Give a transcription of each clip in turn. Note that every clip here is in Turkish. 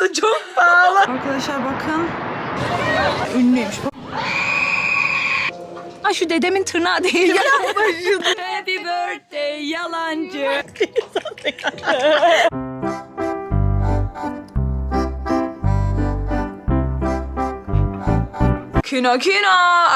Burası çok pahalı. Arkadaşlar bakın. Ünlüymüş. Ay şu dedemin tırnağı değil. Yapma şunu. Happy birthday yalancı. Kino kino.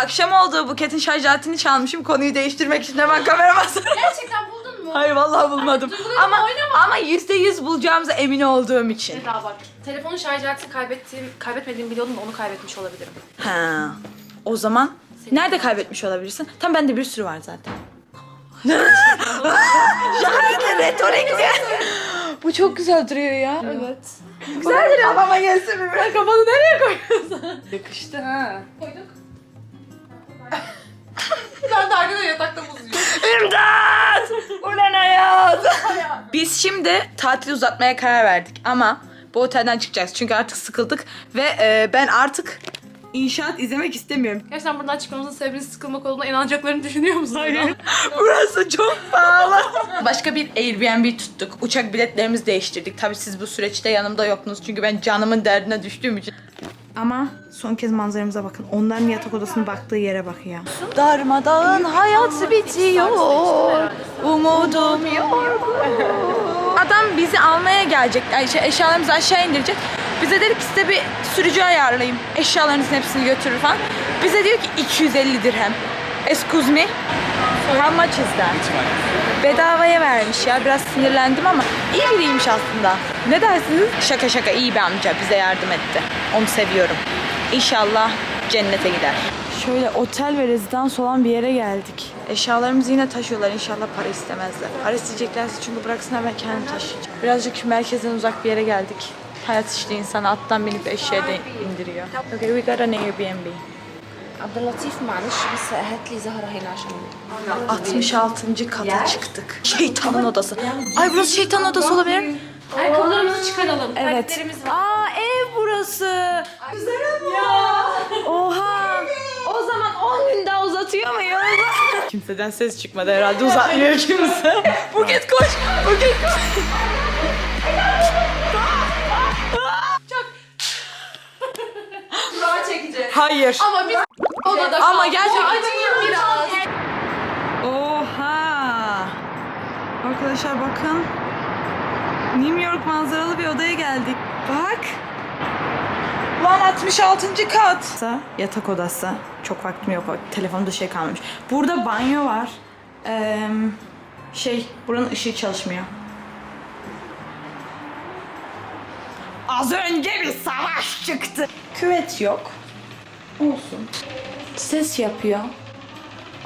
Akşam oldu. Buket'in şarj aletini çalmışım. Konuyu değiştirmek için hemen kamera bastım. Gerçekten buldun mu? Hayır vallahi bulmadım. duygularımla Ama oynama. ama yüzde yüz bulacağımıza emin olduğum için. Daha bak. Telefonun şarj aletini kaybettiğim, kaybetmediğimi biliyordum da onu kaybetmiş olabilirim. Ha. O zaman nerede kaybetmiş olabilirsin? Tam bende bir sürü var zaten. Şahane retorikli. Bu çok güzel duruyor ya. Evet. Güzel duruyor. Kafama gelsin mi? Sen kafanı nereye koyuyorsun? Yakıştı ha. Koyduk. ben de arkada yatakta bozuyorum. İmdat! Ulan hayat! Biz şimdi tatil uzatmaya karar verdik ama bu otelden çıkacağız çünkü artık sıkıldık ve e, ben artık inşaat izlemek istemiyorum. Gerçekten buradan çıkmamızın sebebinin sıkılmak olduğuna inanacaklarını düşünüyor musun? Hayır. Burası çok pahalı. Başka bir Airbnb tuttuk. Uçak biletlerimizi değiştirdik. Tabii siz bu süreçte yanımda yoktunuz çünkü ben canımın derdine düştüğüm için. Ama son kez manzaramıza bakın. Onların yatak odasının baktığı yere bak ya. Darmadağın hayat bitiyor. Umudum yok. Adam bizi almaya gelecek. Ay, şey, eşyalarımızı aşağı indirecek. Bize dedik ki size bir sürücü ayarlayayım. Eşyalarınızın hepsini götürür falan. Bize diyor ki 250 dirhem. Excuse me. How much is that? Bedavaya vermiş ya. Biraz sinirlendim ama iyi biriymiş aslında. Ne dersiniz? Şaka şaka iyi bir amca bize yardım etti. Onu seviyorum. İnşallah cennete gider. Şöyle otel ve rezidans olan bir yere geldik. Eşyalarımızı yine taşıyorlar. İnşallah para istemezler. Para isteyeceklerse çünkü bıraksınlar ben kendim taşıyacağım. Birazcık merkezden uzak bir yere geldik. Hayat işte insanı attan binip eşeğe de indiriyor. Okay, we got an Airbnb. عبد اللطيف معلش بس هات لي زهرة هنا عشان 66. kata çıktık. Şeytanın odası. Ay burası şeytan odası olabilir. Ayakkabılarımızı çıkaralım. Evet. Terliklerimiz var. Aa ev burası. Güzel ya. Oha. uzatıyor muyuz? Kimseden ses çıkmadı herhalde uzatmıyor kimse. Buket koş. Buket koş. Kura çekeceğiz. Hayır. Ama biz odada Ama gerçekten- Acıyım biraz. Oha. Arkadaşlar bakın. New York manzaralı bir odaya geldik. Bak. Lan 66. kat. Yatak odası. Çok vaktim yok. Telefonumda şey kalmamış. Burada banyo var. Ee, şey, buranın ışığı çalışmıyor. Az önce bir savaş çıktı. Küvet yok. Olsun. Ses yapıyor.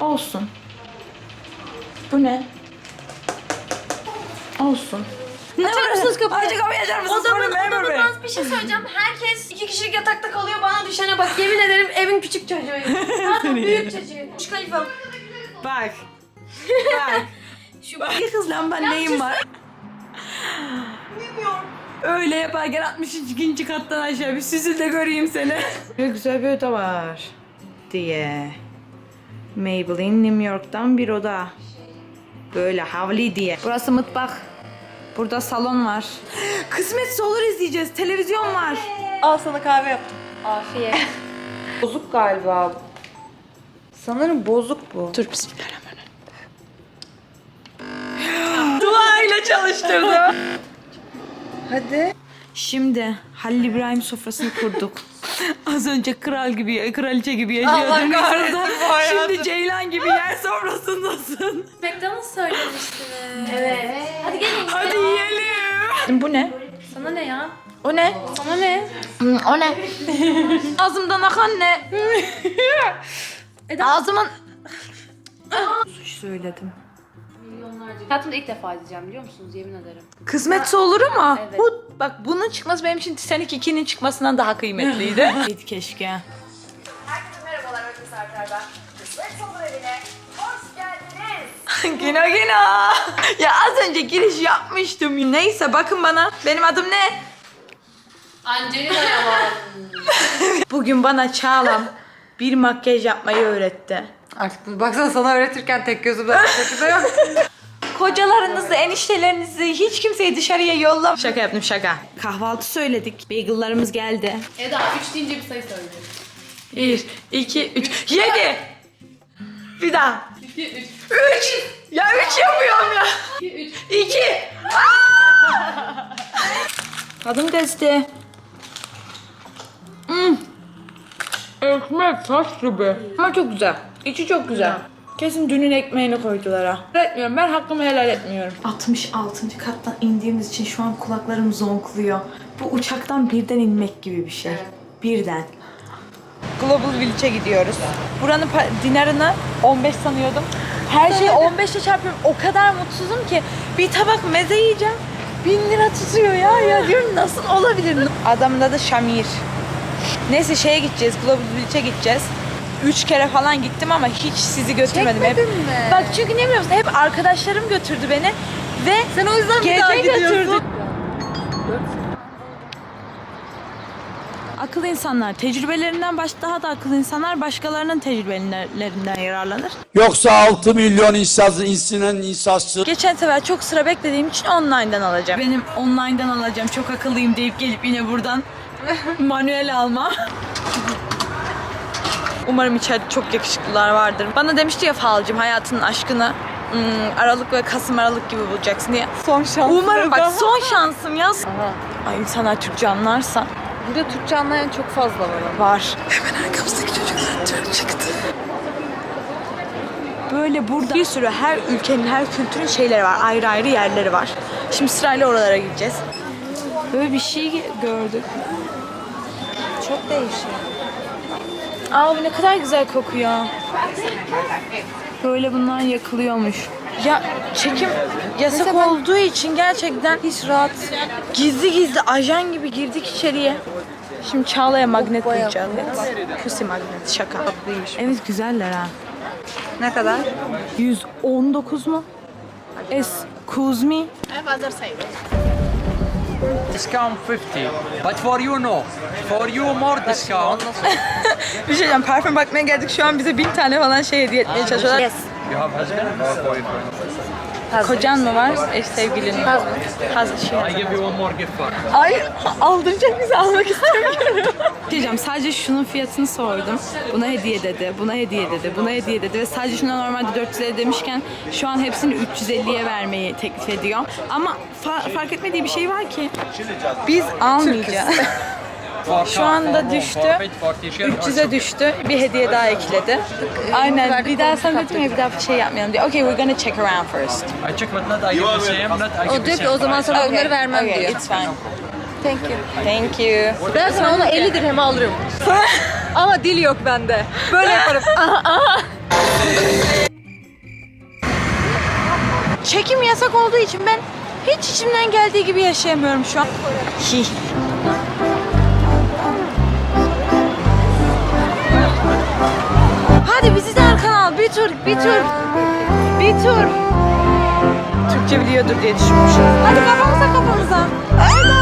Olsun. Bu ne? Olsun. Ne Açar mısınız kapıyı? Açık kapıyı açar mısınız? Odamın, Buyurun, memur bey. bir şey söyleyeceğim. Herkes iki kişilik yatakta kalıyor. Bana düşene bak. Yemin ederim evin küçük çocuğuyum. Pardon büyük çocuğu. Şu kalifam. Bak. Bak. Şu Bak kız lan ben neyim var? Öyle yaparken 62. kattan aşağı bir süzül de göreyim seni. Ne güzel bir oda var. Diye. Maybelline New York'tan bir oda. Böyle havli diye. Burası mutfak. Burada salon var. Kısmetse olur izleyeceğiz. Televizyon var. Al sana kahve yaptım. Afiyet. Bozuk galiba. Sanırım bozuk bu. Dur bismillahirrahmanirrahim. Dua ile çalıştırdım. Hadi. Şimdi Halil İbrahim sofrasını kurduk. Az önce kral gibi, kraliçe gibi yaşıyordun. Hayatı. Şimdi Ceylan gibi yer sofrasındasın. McDonald's söylemiştiniz. Evet. Hadi gelin. Hadi yiyelim. Bu ne? Sana ne ya? O ne? Sana ne? O ne? Ağzımdan akan ne? Ağzımın... Suç söyledim. Hayatımda ilk defa izleyeceğim biliyor musunuz? Yemin ederim. Kısmetse olur ama Evet. bu bak bunun çıkması benim için Titanic 2'nin çıkmasından daha kıymetliydi. Git keşke. Herkese merhabalar Öykü Sarkar ben. Kısmet Olur Evi'ne hoş geldiniz. Gina Gina. Ya az önce giriş yapmıştım. Neyse bakın bana. Benim adım ne? Angelina Yaman. Bugün bana Çağlam bir makyaj yapmayı öğretti. Artık baksana sana öğretirken tek gözümden kötü de yok. Kocalarınızı, eniştelerinizi hiç kimseyi dışarıya yolla. Şaka yaptım şaka. Kahvaltı söyledik. Bagel'larımız geldi. Eda 3 deyince bir sayı söyle. 1, 2, 3, 7. Bir daha. 2, 3. 3. Ya 3 yapıyorum ya. 2, 3. 2. Tadım testi. Hmm. Ekmek taş gibi. Ama çok güzel. İçi çok güzel. Kesin dünün ekmeğini koydular ha. Helal etmiyorum. Ben hakkımı helal etmiyorum. 66. kattan indiğimiz için şu an kulaklarım zonkluyor. Bu uçaktan birden inmek gibi bir şey. Birden. Global Village'e gidiyoruz. Buranın pa- dinarını 15 sanıyordum. Her şeyi 15'e çarpıyorum. O kadar mutsuzum ki bir tabak meze yiyeceğim. 1000 lira tutuyor ya. Ya diyorum nasıl olabilir? Adamın adı Şamir. Neyse şeye gideceğiz. Global Village'e gideceğiz. Üç kere falan gittim ama hiç sizi götürmedim. hep. Çekmedin mi? Bak çünkü ne biliyor musun? Hep arkadaşlarım götürdü beni. Ve Sen o yüzden bir daha gece gidiyorsun. götürdü. Akıllı insanlar tecrübelerinden baş daha da akıllı insanlar başkalarının tecrübelerinden yararlanır. Yoksa 6 milyon insaz, insinen insazsız. Geçen sefer çok sıra beklediğim için online'dan alacağım. Benim online'dan alacağım çok akıllıyım deyip gelip yine buradan manuel alma. Umarım içeride çok yakışıklılar vardır. Bana demişti ya falcım hayatının aşkını hmm, Aralık ve Kasım Aralık gibi bulacaksın diye. Son şans. Umarım bak son şansım ya. Ay insanlar Türkçe anlarsa. Burada Türkçe anlayan çok fazla var. Var. Hemen arkamızdaki çocuklar Türk çıktı. Böyle burada bir sürü her ülkenin, her kültürün şeyleri var. Ayrı ayrı yerleri var. Şimdi sırayla oralara gideceğiz. Böyle bir şey gördük. Çok değişik. Aa bu ne kadar güzel kokuyor. Böyle bunlar yakılıyormuş. Ya çekim yasak olduğu için gerçekten hiç rahat. Gizli gizli ajan gibi girdik içeriye. Şimdi Çağla'ya magnet bulacağız. Pussy magnet şaka. Evet güzeller ha. Ne kadar? 119 mu? Excuse me. Discount 50 but for you no. For you more discount. Bir şey diyeceğim parfüm bakmaya geldik. Şu an bize bin tane falan şey hediye etmeye çalışıyorlar. Yes. you have husband or boyfriend Kocan mı var? Eş sevgilin mi? Husband. Şey. i give you one more gift card Ay aldıracak bizi almak istemiyorum. Diyeceğim sadece şunun fiyatını sordum. Buna hediye dedi, buna hediye dedi, buna hediye dedi ve sadece şuna normalde 450 demişken şu an hepsini 350'ye vermeyi teklif ediyor. Ama fa- fark etmediği bir şey var ki biz almayacağız. Şu anda düştü. for fit, for t-shirt, 300'e düştü. Bir hediye daha ekledi. Aynen. Bir daha sana dedim ya bir daha bir şey yapmayalım diye. Okay, we're gonna check around first. i check but not i give the same not i give O diyor ki o zaman sana bunları vermem okay, diyor. It's fine. Thank you. Thank you. Ben sana onu 50 dirheme alırım. Ama dil yok bende. Böyle yaparım. Çekim yasak olduğu için ben hiç içimden geldiği gibi yaşayamıyorum şu an. Hi. Hadi bizi de arkana al. Bir tur, bir tur. Bir tur. Türkçe biliyordur diye düşünmüşüm. Hadi kafamıza kafamıza. Hadi.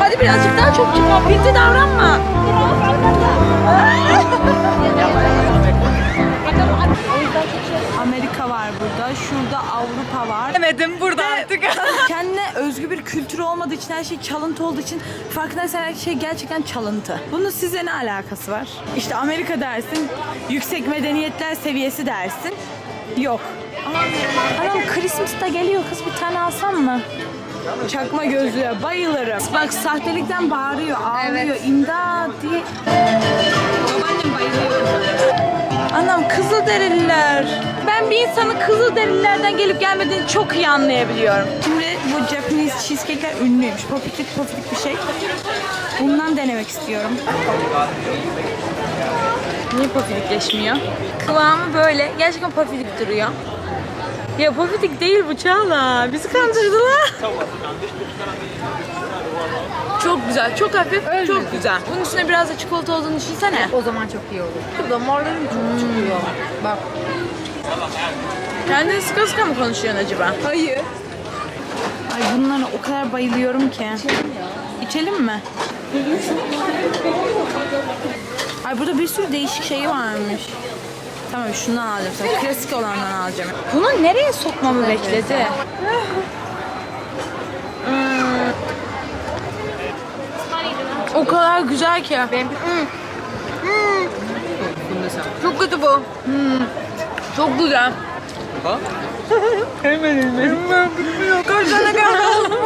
Hadi birazcık daha çok çıkar. Pinti davranma. Amerika var burada. Şurada Avrupa var. Demedim burada artık. Kendine özgü bir kültürü olmadığı için her şey çalıntı olduğu için farkındaysan her şey gerçekten çalıntı. Bunun size ne alakası var? İşte Amerika dersin, yüksek medeniyetler seviyesi dersin. Yok. Anam Christmas'ta geliyor kız bir tane alsam mı? Çakma gözlüğe bayılırım. Bak sahtelikten bağırıyor, ağlıyor, Evet. imdat diye. Babaannem bayılıyor. Anam Kızılderililer. Ben bir insanın Kızılderililerden gelip gelmediğini çok iyi anlayabiliyorum. Şimdi bu Japanese cheesecake'ler ünlüymüş. Pofidik pofidik bir şey. Bundan denemek istiyorum. Niye pofidikleşmiyor? Kıvamı böyle. Gerçekten pofidik duruyor. Ya pofidik değil bu Çağla. Bizi kandırdılar. Çok güzel, çok hafif, çok güzel. Bunun üstüne biraz da çikolata olduğunu düşünsene. O zaman çok iyi olur. Burada morlarım çok çıkıyor. Bak. Kendini sıka sıka mı konuşuyorsun acaba? Hayır. Ay bunlara o kadar bayılıyorum ki. İçelim mi? Ay burada bir sürü değişik şey varmış. Tamam şundan alacağım. Klasik olandan alacağım. Bunu nereye sokmamı bekledi? O kadar güzel ki. Hmm. Hmm. Çok kötü bu. Hmm. Çok güzel. Ha?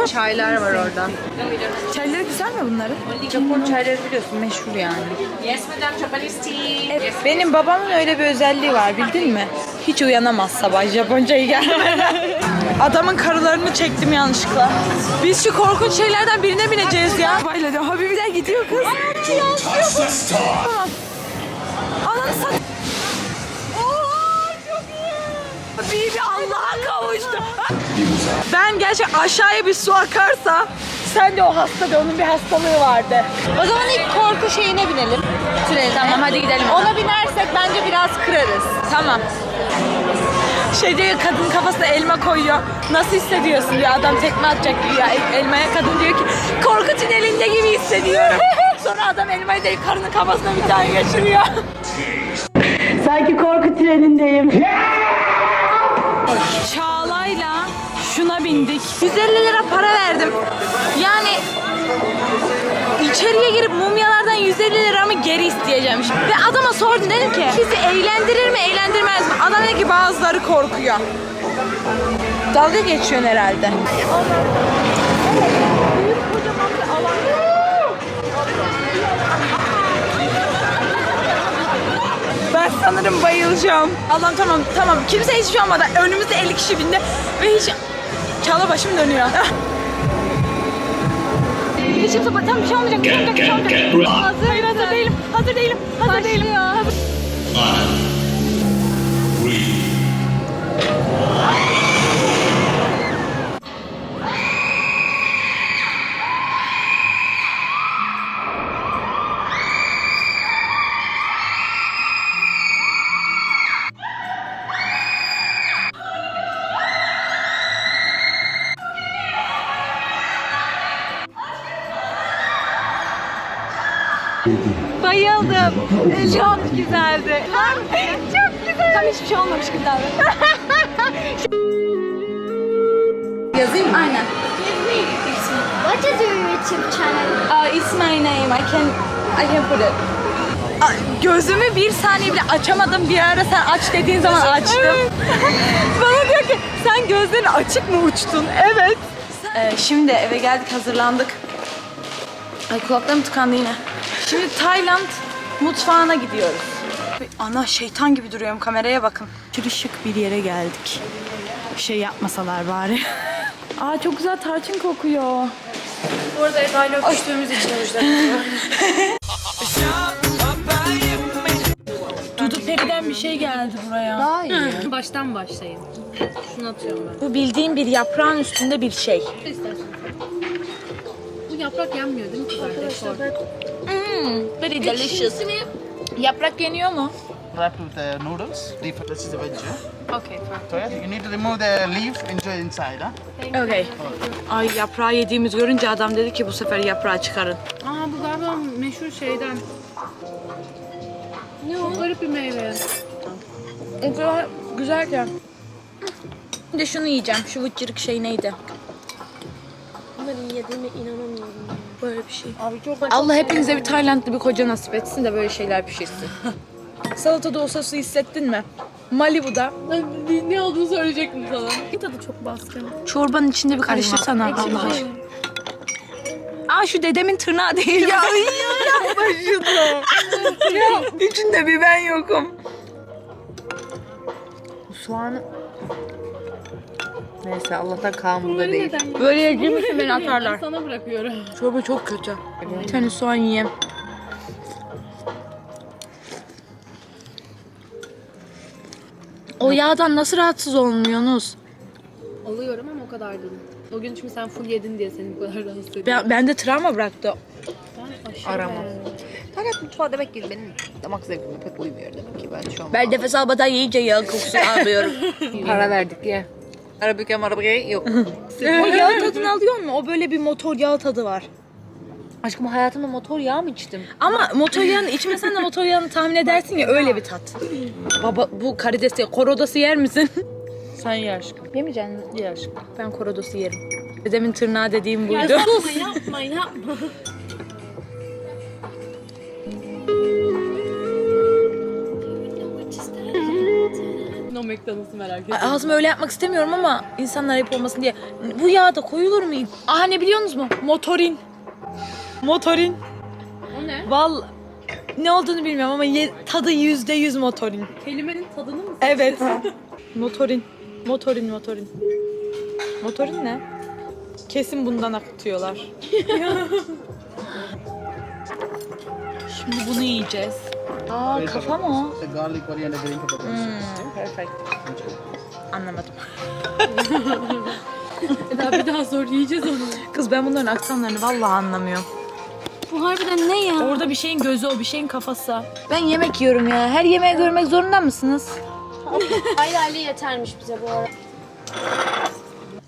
Çaylar var orada. Çayları güzel mi bunların? Japon çayları biliyorsun meşhur yani. Evet, benim babamın öyle bir özelliği var bildin mi? Hiç uyanamaz sabah Japoncayı gelmeden. Adamın karılarını çektim yanlışlıkla. Biz şu korkunç şeylerden birine bineceğiz ya. Bayladı. Habibiler gidiyor kız. Aa, yansıyor. Ananı sat... Oha, çok iyi. Habibi Allah'a kavuştu. Ben gerçek aşağıya bir su akarsa sen de o hasta de onun bir hastalığı vardı. O zaman ilk korku şeyine binelim. Tüneli. Tamam hadi gidelim. Ona binersek bence biraz kırarız. Tamam. Şey diyor kadın kafasına elma koyuyor. Nasıl hissediyorsun diyor. Adam tekme atacak gibi ya. El- Elmaya kadın diyor ki korku tünelinde gibi hissediyorum. Sonra adam elmayı değil karının kafasına bir tane geçiriyor. Sanki korku tünelindeyim. Çağla'yla şuna bindik. 150 lira para verdim. Yani İçeriye girip mumyalardan 150 liramı geri isteyeceğim. Ve adama sordum dedim ki bizi eğlendirir mi eğlendirmez mi? Adam dedi ki bazıları korkuyor. Dalga geçiyorsun herhalde. Ben sanırım bayılacağım. Allah'ım tamam tamam. Kimse hiçbir şey olmadı. Önümüzde 50 kişi bindi ve hiç Çağla başım dönüyor. Hiç kimse tam bir şey olmayacak. Bir şey olmayacak. Bir şey olmayacak. Hazır, hazır değilim. Hazır değilim. Hazır değilim. Hazır. Bayıldım. Çok güzeldi. Çok güzel. Tam hiçbir şey olmamış gibi davran. Yazayım aynen. What is your YouTube channel? Uh, it's my name. I can I can put it. Aa, Gözümü bir saniye bile açamadım. Bir ara sen aç dediğin zaman açtım. Bana diyor ki sen gözlerin açık mı uçtun? Evet. Ee, şimdi eve geldik hazırlandık. Ay kulaklarım tıkandı yine. Şimdi Tayland mutfağına gidiyoruz. Ana şeytan gibi duruyorum kameraya bakın. Aşırı şık bir yere geldik. Bir şey yapmasalar bari. Aa çok güzel tarçın kokuyor. Bu arada Eda'yla öpüştüğümüz için Dudu Peri'den bir şey geldi buraya. Baştan başlayın. Şunu atıyorum ben. Bu bildiğin bir yaprağın üstünde bir şey. İstersen. Bu yaprak yenmiyor değil mi kızartma? Very delicious. Yaprak yeniyor mu? wrapped with the noodles. Deep, this is the veg. Okay, fine. So yeah, you need to remove the leaf into inside. Huh? Okay. Ay yaprağı yediğimiz görünce adam dedi ki bu sefer yaprağı çıkarın. Aa bu galiba meşhur şeyden. Ne o? Garip bir meyve. O kadar güzel ki. Bir de şunu yiyeceğim. Şu vıcırık şey neydi? Bunları yediğime inanamıyorum. Böyle bir şey. Abi çok Allah hepinize bir Taylandlı bir koca nasip etsin de böyle şeyler pişirsin. Salatada o sosu hissettin mi? Malibu'da ne olduğunu söyleyecektim sana. Tadı çok baskın. çorbanın içinde bir karıştırsana Allah aşkına. Aa şu dedemin tırnağı değil. Ya yapma şunu. ya içinde bir ben yokum. Soğanı... Neyse Allah'tan kan burada değil. Böyle yediğim için beni atarlar. Sana bırakıyorum. Çorba çok kötü. Bir tane soğan yiyeyim. O yağdan nasıl rahatsız olmuyorsunuz? Oluyorum ama o kadar değil. O gün çünkü sen full yedin diye seni bu kadar rahatsız ediyorum. Ben, bende travma bıraktı. Aramam. Fakat mutfağı demek ki benim damak zevkime pek uymuyor demek ki ben şu an. Ben nefes almadan yiyince yağ kokusu alıyorum. Para verdik ya. Arabika marabika yok. o yağ tadını alıyor mu? O böyle bir motor yağ tadı var. Aşkım hayatımda motor yağı mı içtim? Ama motor yağını içmesen de motor yağını tahmin edersin ya öyle bir tat. Baba bu karidesi korodası yer misin? Sen ye aşkım. Yemeyecek misin? Ye aşkım. Ben korodası yerim. Dedemin tırnağı dediğim buydu. Yapma yapma yapma. No McDonald's'ı merak Ay, Ağzımı öyle yapmak istemiyorum ama insanlar ayıp olmasın diye. Bu yağda koyulur mu? Aha ne biliyor musunuz mu? Motorin. Motorin. O ne? Val ne olduğunu bilmiyorum ama ye- tadı yüzde yüz motorin. Kelimenin tadını mı? Evet. motorin. Motorin, motorin. Motorin ne? Kesin bundan akıtıyorlar. Şimdi bunu yiyeceğiz. Aa kafa mı o? The garlic, coriander, green pepper. Perfect. Anlamadım. Daha bir daha zor yiyeceğiz onu. Kız ben bunların aksanlarını vallahi anlamıyorum. Bu harbiden ne ya? Orada bir şeyin gözü o, bir şeyin kafası. Ben yemek yiyorum ya. Her yemeği görmek zorunda mısınız? Hayli hayli yetermiş bize bu ara.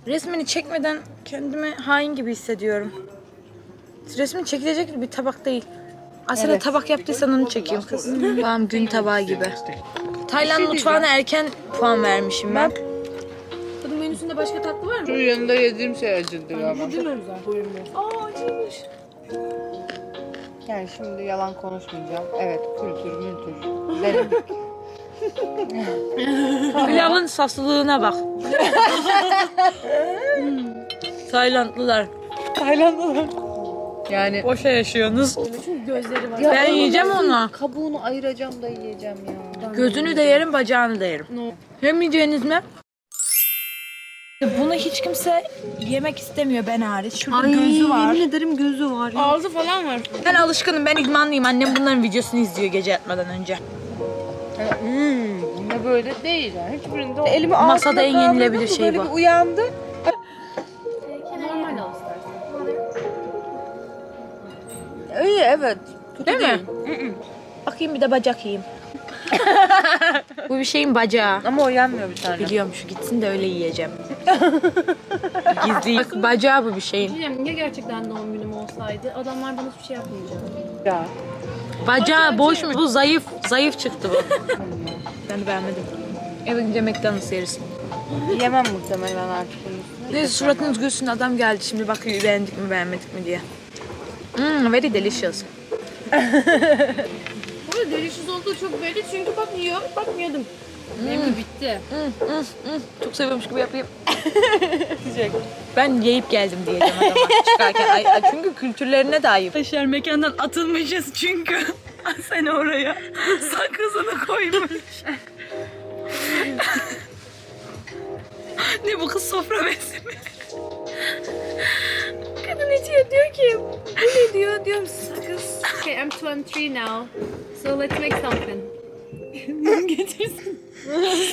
Resmini çekmeden kendimi hain gibi hissediyorum. Resmin çekilecek bir tabak değil. Aslında tabak yaptıysan onu çekeyim kız. Tamam gün tabağı gibi. Tayland mutfağına erken puan vermişim ben. Bunun menüsünde başka tatlı var mı? Şu yanında yediğim şey acıdı galiba. Aa acıymış. Yani şimdi yalan konuşmayacağım. Evet kültür mültür. Denedik. Pilavın saslılığına bak. Taylandlılar. Yani Boşa yaşıyorsunuz. Gözleri var. Ben yiyeceğim onu. kabuğunu ayıracağım da yiyeceğim ya. Gözünü de yerim, bacağını da yerim. Yemeyeceğiniz mi? Bunu hiç kimse yemek istemiyor ben hariç. Şurada gözü var. ederim gözü var ya. Ağzı falan var. Ben alışkınım, ben idmanlıyım. Annem bunların videosunu izliyor gece yatmadan önce. Hmm, yine böyle değil yani. Hiçbirinde elimi Masada ağzına en yenilebilir kaldırdım, şey böyle bu. bir uyandı. Evet. Değil mi? Bakayım bir de bacak yiyeyim. Bu bir şeyin bacağı. Ama o yenmiyor bir tane. Biliyorum şu gitsin de öyle yiyeceğim. Gizli. Bak, bacağı bu bir şeyin. Diyeceğim ya gerçekten doğum günüm olsaydı adamlar bana hiçbir şey yapmayacak. Ya. Bacağı boşmuş. Bu zayıf. Zayıf çıktı bu. ben de beğenmedim. Eve gidince McDonald's yeriz. Yemem muhtemelen artık. Neyse suratınız gülsün adam geldi şimdi bakıyor beğendik mi beğenmedik mi diye. Hmm, very delicious. Burada delicious olduğu çok belli çünkü bak yiyor, bak yedim. Benim de bitti. Çok seviyormuş gibi yapayım. ben yiyip geldim diyeceğim adama çıkarken. Ay, ay, çünkü kültürlerine de ayıp. Arkadaşlar mekandan atılmışız çünkü. Sen oraya sakızını koymuş. ne bu kız sofra bezi diyor? Diyorum sakız. Okay, I'm 23 now. So let's make something. Getirsin.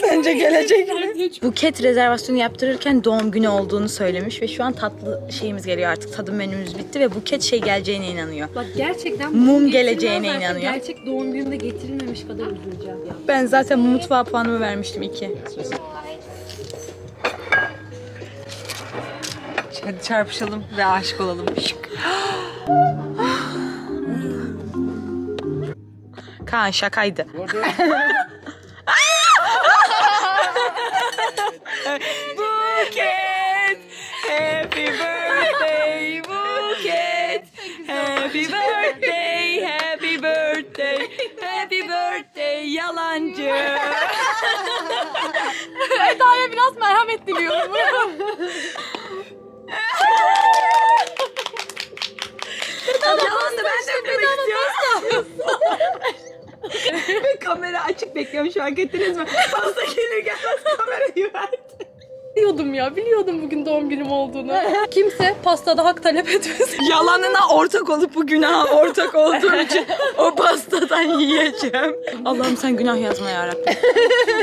Bence gelecek. Buket rezervasyonu yaptırırken doğum günü olduğunu söylemiş ve şu an tatlı şeyimiz geliyor artık. Tadım menümüz bitti ve Buket şey geleceğine inanıyor. Bak gerçekten Mum geleceğine inanıyor. Gerçek doğum günümde getirilmemiş kadar üzüleceğim. Ben zaten mutfağa puanımı vermiştim iki. Hadi çarpışalım ve aşık olalım. Kaan şakaydı. Buket, happy birthday Buket, happy birthday, happy birthday, happy birthday yalancı. Eda'ya biraz merhamet diliyorum. Yalan da ben söylemek istiyorum. Ve kamera açık bekliyorum şu an gittiniz mi? Pasta gelir gelmez kamerayı verdi. Biliyordum ya, biliyordum bugün doğum günüm olduğunu. Kimse pastada hak talep etmesin. Yalanına ortak olup bu günaha ortak olduğum için o pastadan yiyeceğim. Allah'ım sen günah yazma yarabbim.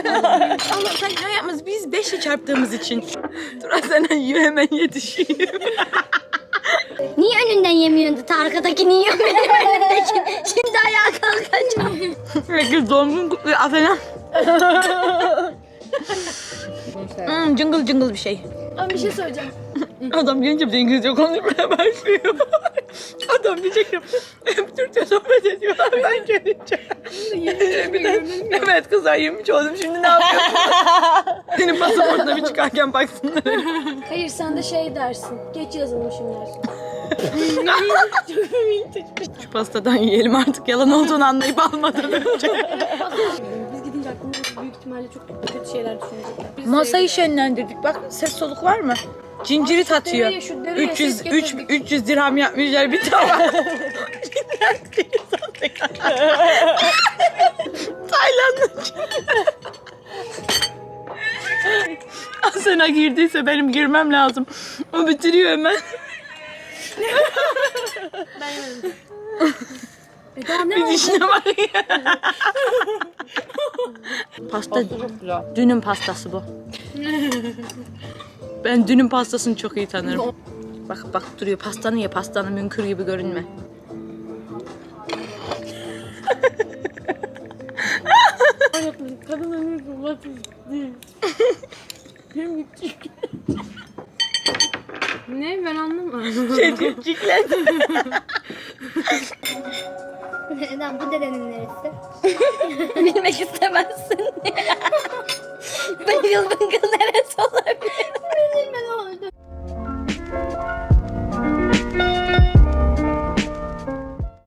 Allah'ım Allah, sen günah yapmaz. Biz beşle çarptığımız için. Dur sen hemen yetişeyim. Niye önünden yemiyordu? Ta arkadakini yiyor benim önümdeki. Şimdi ayağa kalkacağım. Herkes doğum günü kutluyor. Aferin. Hmm, cıngıl cıngıl bir şey. Ama bir şey söyleyeceğim. Adam gelince bir de İngilizce konuşmaya başlıyor. Adam diyecektim. Hep Türkçe sohbet ediyorlar ben görünce. Bir de, evet kızlar 23 oldum şimdi ne yapıyorsun? Senin pasaportuna bir çıkarken baksınlar. Hayır sen de şey dersin. Geç yazılmışım dersin. Şu pastadan yiyelim artık yalan olduğunu anlayıp almadan önce. İhtimalle çok kötü şeyler düşünecekler. Biz Masayı şenlendirdik. Bak ses soluk var mı? Cincirit atıyor. dereye, şu dereye 300 ses 3 getirdik. 300 dirham yapmışlar bir tava. Tayland'ın Asena girdiyse benim girmem lazım. O bitiriyor hemen. E daha ne oldu? dişine bak. Pasta dünün pastası bu. ben dünün pastasını çok iyi tanırım. Bak bak duruyor pastanı ye pastanı münkür gibi görünme. Kadın ömür bulmak Ne ben anlamadım. Çocuklar. Neden bu dedenin neresi? Bilmek istemezsin. Bıngıl bıngıl neresi olabilir?